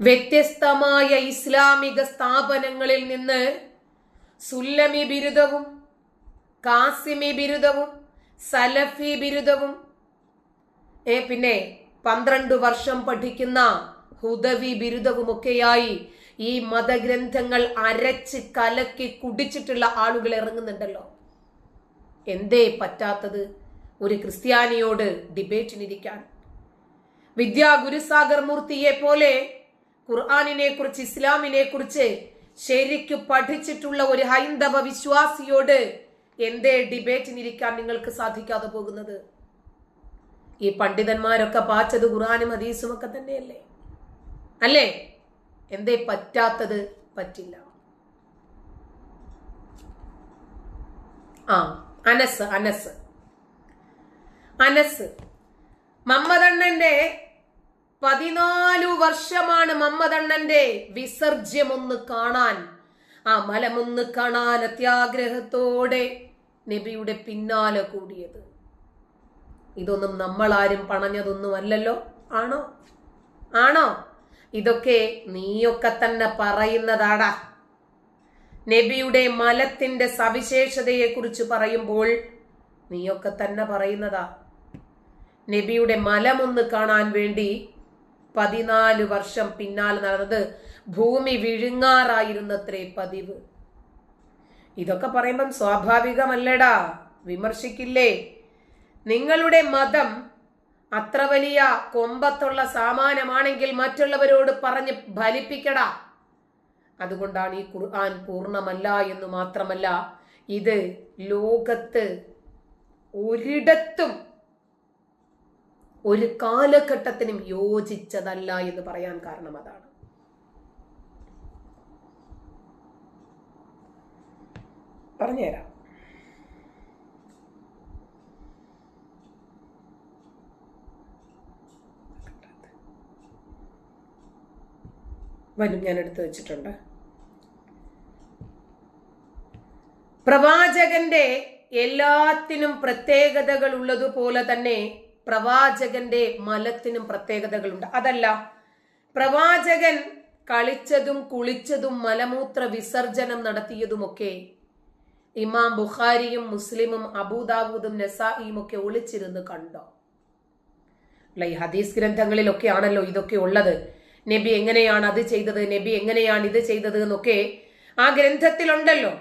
വ്യത്യസ്തമായ ഇസ്ലാമിക സ്ഥാപനങ്ങളിൽ നിന്ന് സുല്ലമി ബിരുദവും കാസിമി ബിരുദവും സലഫി ബിരുദവും ഏ പിന്നെ പന്ത്രണ്ട് വർഷം പഠിക്കുന്ന ഹുദവി ബിരുദവുമൊക്കെയായി ഈ മതഗ്രന്ഥങ്ങൾ അരച്ച് കലക്കി കുടിച്ചിട്ടുള്ള ആളുകൾ ഇറങ്ങുന്നുണ്ടല്ലോ. എന്തേ പറ്റാത്തത്? ഒരു ക്രിസ്ത്യാനിയോട് ഡിബേറ്റിനിരിക്കാൻ. വിദ്യാ ഗുരുസാഗർ മൂർത്തിയെ പോലെ ഖുർആാനിനെ കുറിച്ച് ഇസ്ലാമിനെ കുറിച്ച് ശരിക്കു പഠിച്ചിട്ടുള്ള ഒരു ഹൈന്ദവ വിശ്വാസിയോട് എന്തേ ഡിബേറ്റിനിരിക്കാൻ നിങ്ങൾക്ക് സാധിക്കാതെ പോകുന്നത്? ഈ പണ്ഡിതന്മാരൊക്കെ പാച്ചത് ഖുർആാനും ഹദീസും ഒക്കെ തന്നെയല്ലേ? അല്ലേ? എന്തേ പറ്റാത്തത്? പറ്റില്ല. ആ അനസ് അനസ്. അനസ്. മമ്മദണ്ണന്റെ പതിനാലു വർഷമാണ് മമ്മദണ്ണന്റെ വിസർജ്യമൊന്ന് കാണാൻ. ആ മലമൊന്ന് കാണാൻ അത്യാഗ്രഹത്തോടെ നബിയുടെ പിന്നാലെ കൂടിയത്. ഇതൊന്നും നമ്മളാരും പണഞ്ഞതൊന്നുമല്ലല്ലോ? ആണോ? ആണോ? ഇതൊക്കെ നീയൊക്കെ തന്നെ പറയുന്നതാടാ. നബിയുടെ മലത്തിന്റെ സവിശേഷതയെ കുറിച്ച് പറയുമ്പോൾ നീയൊക്കെ തന്നെ പറയുന്നതാ. നബിയുടെ മലമൊന്ന് കാണാൻ വേണ്ടി പതിനാല് വർഷം പിന്നാലെ നടന്നത് ഭൂമി വിഴുങ്ങാറായിരുന്നത്രേ പതിവ്. ഇതൊക്കെ പറയുമ്പം സ്വാഭാവികമല്ലടാ? വിമർശിക്കില്ലേ? നിങ്ങളുടെ മതം അത്ര വലിയ കൊമ്പത്തുള്ള സാമാനമാണെങ്കിൽ മറ്റുള്ളവരോട് പറഞ്ഞ് ഫലിപ്പിക്കടാ. അതുകൊണ്ടാണ് ഈ ഖുർആൻ പൂർണമല്ല എന്ന് മാത്രമല്ല ഇത് ലോകത്ത് ഒരിടത്തും ഒരു കാലഘട്ടത്തിനും യോജിച്ചതല്ല എന്ന് പറയാൻ കാരണം അതാണ്. പറഞ്ഞുതരാം. വരും ഞാൻ എടുത്തു വെച്ചിട്ടുണ്ട്. പ്രവാചകന്റെ എല്ലാത്തിനും പ്രത്യേകതകൾ ഉള്ളതുപോലെ തന്നെ പ്രവാചകന്റെ മലത്തിനും പ്രത്യേകതകളുണ്ട്. അതല്ല പ്രവാചകൻ കളിച്ചതും കുളിച്ചതും മലമൂത്ര വിസർജനം നടത്തിയതുമൊക്കെ ഇമാം ബുഖാരിയും മുസ്ലിമും അബൂദാവൂദും നസായിയും ഒക്കെ ഒളിച്ചിരുന്ന് കണ്ടോ? അല്ല ഈ ഹദീസ് ഗ്രന്ഥങ്ങളിലൊക്കെ ആണല്ലോ ഇതൊക്കെ ഉള്ളത്. നബി എങ്ങനെയാണ് അത് ചെയ്തത്? നബി എങ്ങനെയാണ് ഇത് ചെയ്തത് എന്നൊക്കെ ആ ഗ്രന്ഥത്തിലുണ്ടല്ലോ.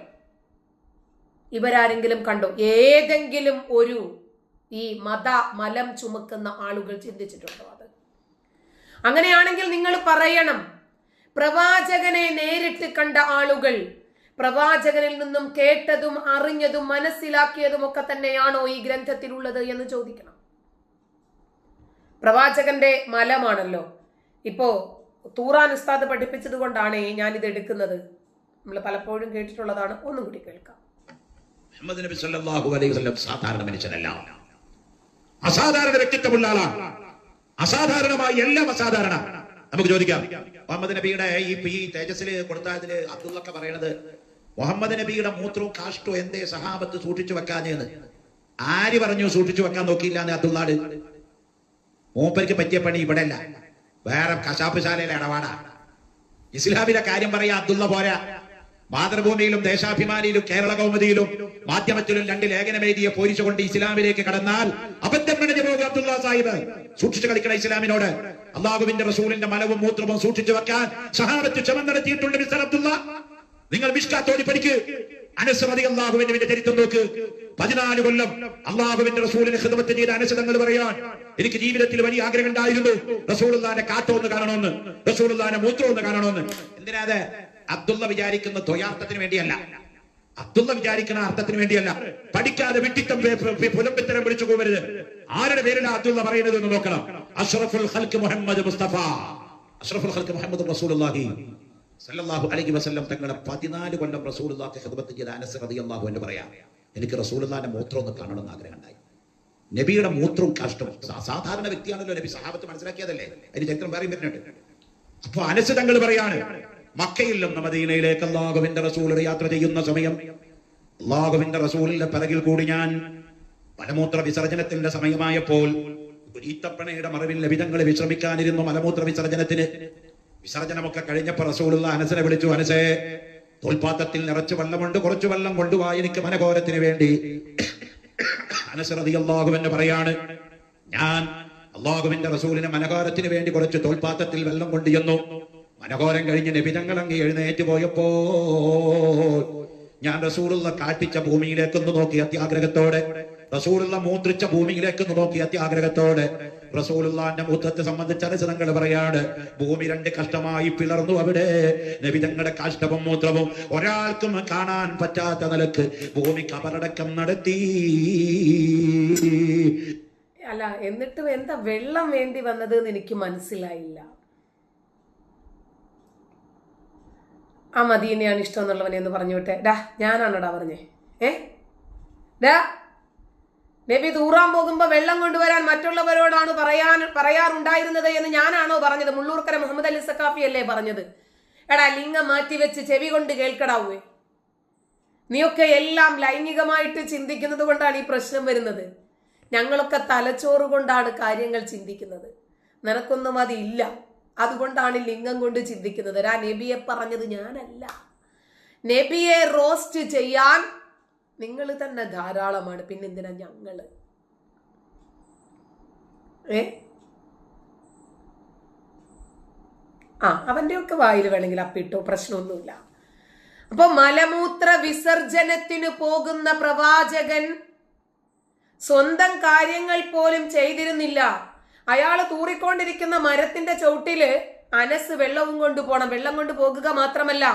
ഇവരാരെങ്കിലും കണ്ടോ? ഏതെങ്കിലും ഒരു ഈ മത മലം ചുമക്കുന്ന ആളുകൾ ചിന്തിച്ചിട്ടുണ്ടോ അത്? അങ്ങനെയാണെങ്കിൽ നിങ്ങൾ പറയണം പ്രവാചകനെ നേരിട്ട് കണ്ട ആളുകൾ പ്രവാചകനിൽ നിന്നും കേട്ടതും അറിഞ്ഞതും മനസ്സിലാക്കിയതും ഒക്കെ തന്നെയാണോ ഈ ഗ്രന്ഥത്തിലുള്ളത് എന്ന് ചോദിക്കണം. പ്രവാചകന്റെ മലമാണല്ലോ. ഇപ്പോ തൂറാൻ ഉസ്താദ് പഠിപ്പിച്ചത് കൊണ്ടാണ് ഇത് എടുക്കുന്നത്. നമ്മൾ പലപ്പോഴും കേട്ടിട്ടുള്ളതാണ്. ഒന്നും കൂടി കേൾക്കാം. മുഹമ്മദ് നബി സല്ലല്ലാഹു അലൈഹി വസല്ലം സാധാരണ മനുഷ്യനല്ല. അസാധാരണ വ്യക്തിത്വമുള്ള ആളാണ്. അസാധാരണമായി എല്ലാം അസാധാരണ. നമുക്ക് ചോദിക്കാം. മുഹമ്മദ് നബിയുടെ ഈ ഈ തേജസ്സിൽ കൊടുത്തതിൽ അബ്ദുള്ളൊക്കെ പറയണത് മുഹമ്മദ് നബിയുടെ മൂത്രവും കാഷ്ടവും എന്തേ സഹാബത്ത് സൂക്ഷിച്ചു വെക്കാഞ്ഞെന്ന്. ആര് പറഞ്ഞു സൂക്ഷിച്ചു വെക്കാൻ നോക്കിയില്ല എന്ന് അബ്ദുള്ളാട്? മൂപ്പർക്ക് പറ്റിയ പണി ഇവിടെ അല്ല വേറെ കശാപ്പുശാലയിലെ ഇടപാടാ. ഇസ്ലാമിലെ കാര്യം പറയാ അബ്ദുള്ള പോരാ. മാതൃഭൂമിയിലും ദേശാഭിമാനിയിലും കേരള കൗമുദിയിലും മാധ്യമത്തിലും രണ്ട് ലേഖനമെഴുതിയ പോരിച്ചുകൊണ്ട് ഇസ്ലാമിലേക്ക് കടന്നാൽ അബദ്ധം പിണഞ്ഞു പോകും അബ്ദുള്ള സാഹിബ്. സൂക്ഷിച്ചു കളിക്കണ ഇസ്ലാമിനോട്. അള്ളാഹുവിന്റെ റസൂലിന്റെ മലവും മൂത്രവും സൂക്ഷിച്ചു വെക്കാൻ സഹാബത്ത് ക്ഷമം നടത്തിയിട്ടുണ്ട് മിസ്റ്റർ അബ്ദുള്ള. നിങ്ങൾ മിഷ്കാത്തോടി പഠിക്ക്. അനസ്മതി അള്ളാഹുവിന്റെ ചരിത്രം നോക്ക്. പതിനാല് കൊല്ലം അള്ളാഹുവിന്റെ റസൂലിന് ഹൃദമത്തിൽ ചെയ്ത അനസതങ്ങൾ പറയാൻ എനിക്ക് ജീവിതത്തിൽ വലിയ ആഗ്രഹം ഉണ്ടായിരുന്നു. റസൂലുള്ളാന്റെ കാട്ടോ ഒന്ന് കാണണമെന്ന് റസൂലുള്ളാന്റെ മൂത്രം ഒന്ന് കാണണമെന്ന്. എന്തിനാ അബ്ദുള്ള വിചാരിക്കുന്ന ദ്വയാർത്ഥത്തിന് വേണ്ടിയല്ല. അബ്ദുള്ള വിചാരിക്കുന്ന അർത്ഥത്തിന് വേണ്ടിയല്ല. പഠിക്കാതെ വിട്ടിത്തം പുലമ്പിത്തരം വിളിച്ചു പോകരുത് ആരുടെ പേരിലാണ് അബ്ദുള്ള പറയുന്നത് എന്ന് നോക്കണം. അഷ്റഫുൽ ഹൽക്ക് മുഹമ്മദ് മുസ്തഫ. അഷ്റഫുൽ ഹൽക്ക് മുഹമ്മദ് റസൂലുള്ളാഹി. സല്ലല്ലാഹു അലൈഹി വസല്ലം തങ്ങളെ പതിനാല് കൊല്ലം റസൂലുള്ളാഹി ഖിദ്മത്തിൽ അനസ് റളിയല്ലാഹു എന്ന് പറയാം. എനിക്ക് റസൂലുള്ളാഹിന്റെ മൂത്രം ഒന്ന് കാണണമെന്ന് ആഗ്രഹം ഉണ്ടായി നബിയുടെ മൂത്രവും കഷ്ടം. സാധാരണ വ്യക്തിയാണല്ലോ നബി. സഹാബത്ത് മനസ്സിലാക്കിയതല്ലേ? അതിന് ചരിത്രം പറയും വരുന്നുണ്ട്. അപ്പൊ അനസ് തങ്ങൾ പറയാണ് മക്കയിൽ നിന്ന് മദീനയിലേക്ക് അള്ളാഹുവിന്റെ റസൂൽ യാത്ര ചെയ്യുന്ന സമയം അള്ളാഹുവിന്റെ റസൂലിന്റെ പിറകിൽ കൂടി ഞാൻ മലമൂത്ര വിസർജനത്തിന്റെ സമയമായപ്പോൾ ഈത്തപ്പണയുടെ മറവിൽ ലഭിതങ്ങൾ വിശ്രമിക്കാനിരുന്നു മലമൂത്ര വിസർജനത്തിന്. വിസർജനമൊക്കെ കഴിഞ്ഞപ്പോൾ റസൂലുള്ള അനസനെ വിളിച്ചു അനസേ തോൽപാത്രത്തിൽ നിറച്ച് വെള്ളമുണ്ട് കുറച്ചു വെള്ളം കൊണ്ടുപോയി എനിക്ക് മനഘോരത്തിന് വേണ്ടി. അനസറതി അള്ളാഹുവെന്ന് പറയാണ് ഞാൻ അള്ളാഹുവിന്റെ റസൂലിന് മനഘോരത്തിന് വേണ്ടി കുറച്ച് തോൽപാത്രത്തിൽ വെള്ളം കൊണ്ടുചെന്നു. മനഘോരം കഴിഞ്ഞ് നബിതങ്ങൾ അങ്ങ് എഴുന്നേറ്റ് പോയപ്പോ ഞാൻ റസൂറുള്ള കാട്ടിച്ച ഭൂമിയിലേക്കൊന്ന് നോക്കി അത്യാഗ്രഹത്തോടെ. റസൂലുള്ള മൂത്രിച്ച ഭൂമിയിലേക്കൊന്ന് നോക്കി അത്യാഗ്രഹത്തോടെ. റസൂലുള്ളാന്റെ മൂത്രത്തെ സംബന്ധിച്ച അനുസരങ്ങൾ പറയാണ് ഭൂമി രണ്ട് കഷ്ടമായി പിളർന്നു അവിടെ. നബിതങ്ങളുടെ കാഷ്ടവും മൂത്രവും ഒരാൾക്കും കാണാൻ പറ്റാത്ത നിലയ്ക്ക് ഭൂമി കബറടക്കം നടത്തി. അല്ല എന്നിട്ടും എന്താ വെള്ളം വേണ്ടി വന്നത് എനിക്ക് മനസ്സിലായില്ല. ആ മദീനയാണ് ഇഷ്ടം എന്നുള്ളവനെ എന്ന് പറഞ്ഞു വിട്ടെ. ഡാ ഞാനാണോടാ പറഞ്ഞേ? ഏ? ഡാ നബി തൂറാൻ പോകുമ്പോ വെള്ളം കൊണ്ടുവരാൻ മറ്റുള്ളവരോടാണ് പറയാൻ പറയാറുണ്ടായിരുന്നത് എന്ന് ഞാനാണോ പറഞ്ഞത്? മുള്ളൂർക്കര മുഹമ്മദ് അലി സക്കാഫി അല്ലേ പറഞ്ഞത്? എടാ ലിംഗം മാറ്റി വെച്ച് ചെവി കൊണ്ട് കേൾക്കടാവേ. നീയൊക്കെ എല്ലാം ലൈംഗികമായിട്ട് ചിന്തിക്കുന്നത് കൊണ്ടാണ് ഈ പ്രശ്നം വരുന്നത്. ഞങ്ങളൊക്കെ തലച്ചോറ് കൊണ്ടാണ് കാര്യങ്ങൾ ചിന്തിക്കുന്നത്. നിനക്കൊന്നും അതില്ല. അതുകൊണ്ടാണ് ലിംഗം കൊണ്ട് ചിന്തിക്കുന്നത്. ആ നബിയെ പറഞ്ഞത് ഞാനല്ല. നബിയെ റോസ്റ്റ് ചെയ്യാൻ നിങ്ങൾ തന്നെ ധാരാളമാണ്. പിന്നെന്തിനാ ഞങ്ങൾ? ഏ? ആ അവന്റെ ഒക്കെ വായിൽ വേണമെങ്കിൽ അപ്പിട്ടോ പ്രശ്നമൊന്നുമില്ല. അപ്പൊ മലമൂത്ര വിസർജനത്തിന് പോകുന്ന പ്രവാചകൻ സ്വന്തം കാര്യങ്ങൾ പോലും ചെയ്തിരുന്നില്ല. അയാൾ തൂറിക്കൊണ്ടിരിക്കുന്ന മരത്തിന്റെ ചവിട്ടിൽ അനസ് വെള്ളവും കൊണ്ട് പോണം. വെള്ളം കൊണ്ട് പോകുക മാത്രമല്ല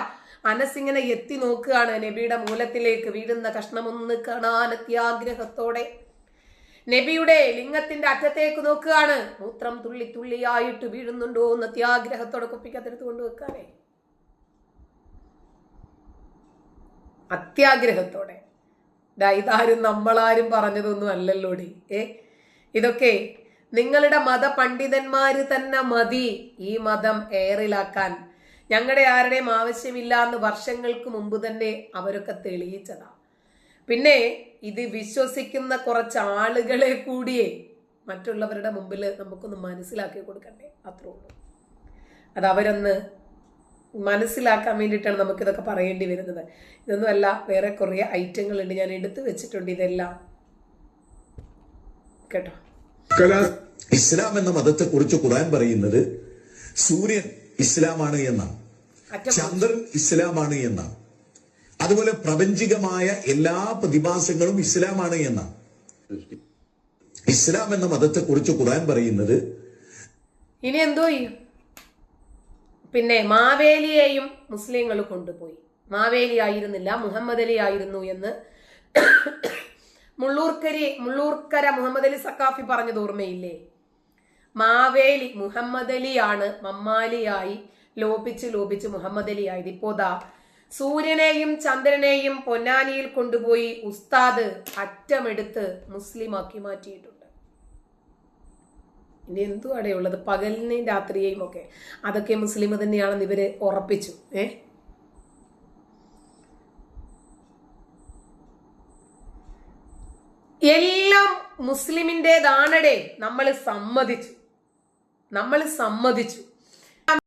അനസ് ഇങ്ങനെ എത്തി നോക്കുകയാണ് നബിയുടെ മൂലത്തിലേക്ക്. വീഴുന്ന കഷ്ണമൊന്ന് കാണാൻ അത്യാഗ്രഹത്തോടെ നബിയുടെ ലിംഗത്തിന്റെ അറ്റത്തേക്ക് നോക്കുകയാണ്. മൂത്രം തുള്ളി തുള്ളിയായിട്ട് വീഴുന്നുണ്ടോ എന്ന് അത്യാഗ്രഹത്തോടെ കുപ്പിക്കത്തെടുത്ത് കൊണ്ട് വെക്കാനേ അത്യാഗ്രഹത്തോടെ. ഇതാരും നമ്മളാരും പറഞ്ഞതൊന്നും അല്ലല്ലോടി. ഏ? ഇതൊക്കെ നിങ്ങളുടെ മതപണ്ഡിതന്മാര് തന്നെ മതി ഈ മതം എയറിലാക്കാൻ ഞങ്ങളുടെ ആരുടെയും ആവശ്യമില്ല എന്ന് വർഷങ്ങൾക്ക് മുമ്പ് തന്നെ അവരൊക്കെ തെളിയിച്ചതാ. പിന്നെ ഇത് വിശ്വസിക്കുന്ന കുറച്ച് ആളുകളെ കൂടിയേ മറ്റുള്ളവരുടെ മുമ്പിൽ നമുക്കൊന്ന് മനസ്സിലാക്കി കൊടുക്കണ്ടേ? അത്രേ ഉള്ളൂ. അത് അവരൊന്ന് മനസ്സിലാക്കാൻ വേണ്ടിയിട്ടാണ് നമുക്കിതൊക്കെ പറയേണ്ടി വരുന്നത്. ഇതൊന്നുമല്ല വേറെ കുറേ ഐറ്റങ്ങളുണ്ട് ഞാൻ എടുത്തു വെച്ചിട്ടുണ്ട് ഇതെല്ലാം. കേട്ടോ? ഇസ്ലാം എന്ന മതത്തെ കുറിച്ച് ഖുർആൻ പറയുന്നത് സൂര്യൻ ഇസ്ലാമാണ് എന്നാണ്. ചന്ദ്രൻ ഇസ്ലാമാണ് എന്നാണ്. അതുപോലെ പ്രപഞ്ചികമായ എല്ലാ പ്രതിഭാസങ്ങളും ഇസ്ലാമാണ് എന്നാണ്. ഇസ്ലാം എന്ന മതത്തെ കുറിച്ച് ഖുർആൻ പറയുന്നത് ഇനി എന്തോ പിന്നെ മാവേലിയെയും മുസ്ലിങ്ങൾ കൊണ്ടുപോയി. മാവേലി ആയിരുന്നില്ല മുഹമ്മദ് അലി ആയിരുന്നു എന്ന് മുള്ളൂർക്കരി മുള്ളൂർക്കര മുഹമ്മദ് അലി സക്കാഫി പറഞ്ഞത് ഓർമ്മയില്ലേ? മാവേലി മുഹമ്മദ് അലിയാണ് മമ്മാലിയായി ലോപിച്ച് ലോപിച്ച് മുഹമ്മദ് അലി ആയത്. ഇപ്പോ ദാ സൂര്യനെയും ചന്ദ്രനെയും പൊന്നാനിയിൽ കൊണ്ടുപോയി ഉസ്താദ് അറ്റമെടുത്ത് മുസ്ലിമാക്കി മാറ്റിയിട്ടുണ്ട്. ഇനി എന്തു അടയുള്ളത് പകലിനെയും രാത്രിയെയും ഒക്കെ. അതൊക്കെ മുസ്ലിം തന്നെയാണെന്ന് ഇവർ ഉറപ്പിച്ചു. ഏ? എല്ലാം മുസ്ലിമിന്റെതാണടേ നമ്മൾ സമ്മതിച്ചു. നമ്മൾ സമ്മതിച്ചു.